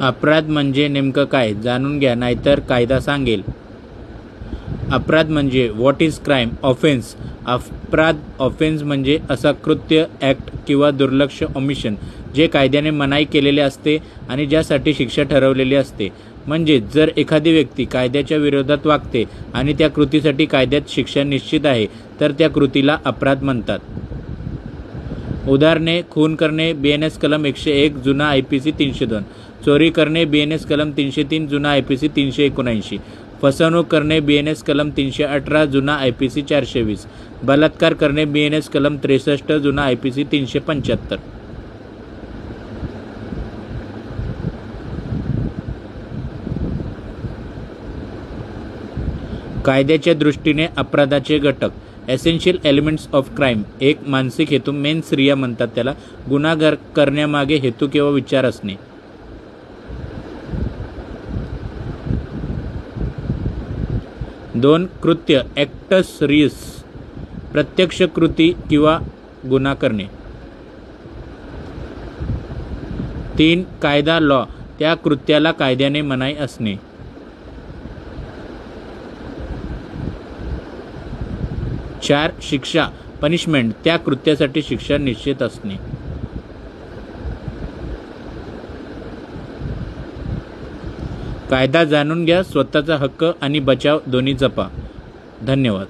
अपराध म्हणजे नेमकं काय? जाणून घ्या नाहीतर कायदा सांगेल. अपराध म्हणजे व्हॉट इज क्राईम ऑफेन्स अपराध ऑफेन्स म्हणजे असा कृत्य ॲक्ट किंवा दुर्लक्ष ऑमिशन जे कायद्याने मनाई केलेले असते आणि ज्यासाठी शिक्षा ठरवलेली असते. म्हणजे जर एखादी व्यक्ती कायद्याच्या विरोधात वागते आणि त्या कृतीसाठी कायद्यात शिक्षा निश्चित आहे तर त्या कृतीला अपराध म्हणतात. उदाहरणे खून करणे बी एन एस कलम एकशे एक जुना आय पी सी तीनशे दोन. चोरी करणे बी एन एस कलम तीनशे तीन जुना आय पी सी तीनशे एकोणऐंशी. फसवणूक करणे बी एन एस कलम तीनशे अठरा जुना आय पी सी चारशे वीस. बलात्कार करणे बी एन एस कलम त्रेसष्ट जुना आय पी सी तीनशे पंच्याहत्तर. कायद्याच्या दृष्टीने अपराधाचे घटक. एसेन्शियल एलिमेंट्स ऑफ क्राईम एक मानसिक हेतू मेन स्त्रिया म्हणतात त्याला. गुन्हा करण्यामागे हेतू किंवा विचार असणे. दोन कृत्य. ॲक्टस रिस प्रत्यक्ष कृती किंवा गुन्हा करणे. तीन कायदा लॉ त्या कृत्याला कायद्याने मनाई असणे. चार शिक्षा पनिशमेंट त्या कृत्यासाठी शिक्षा निश्चित असणे. कायदा जाणून घ्या स्वतःचा हक्क आणि बचाव दोन्ही जपा. धन्यवाद.